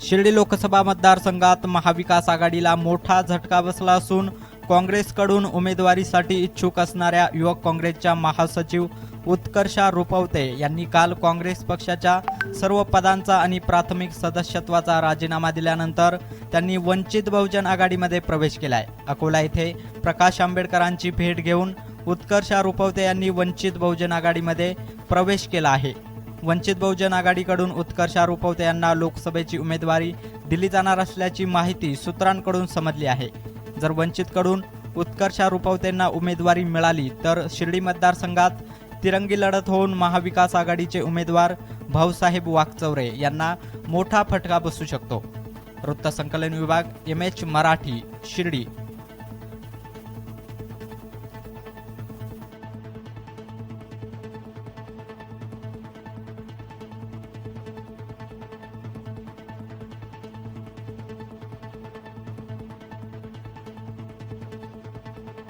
शिर्डी लोकसभा मतदारसंघात महाविकास आघाडीला मोठा झटका बसला असून काँग्रेसकडून उमेदवारीसाठी इच्छुक असणाऱ्या युवक काँग्रेसच्या महासचिव उत्कर्षा रुपवते यांनी काल काँग्रेस पक्षाच्या सर्व पदांचा आणि प्राथमिक सदस्यत्वाचा राजीनामा दिल्यानंतर त्यांनी वंचित बहुजन आघाडीमध्ये प्रवेश केलाय. अकोला येथे प्रकाश आंबेडकरांची भेट घेऊन उत्कर्षा रुपवते यांनी वंचित बहुजन आघाडीमध्ये प्रवेश केला आहे. वंचित बहुजन आघाडीकडून उत्कर्षा रुपवते यांना लोकसभेची उमेदवारी दिली जाणार असल्याची माहिती सूत्रांकडून समजली आहे. जर वंचितकडून उत्कर्षा रुपवतेंना उमेदवारी मिळाली तर शिर्डी मतदारसंघात तिरंगी लढत होऊन महाविकास आघाडीचे उमेदवार भाऊसाहेब वाकचौरे यांना मोठा फटका बसू शकतो. वृत्तसंकलन विभाग एम एच मराठी शिर्डी.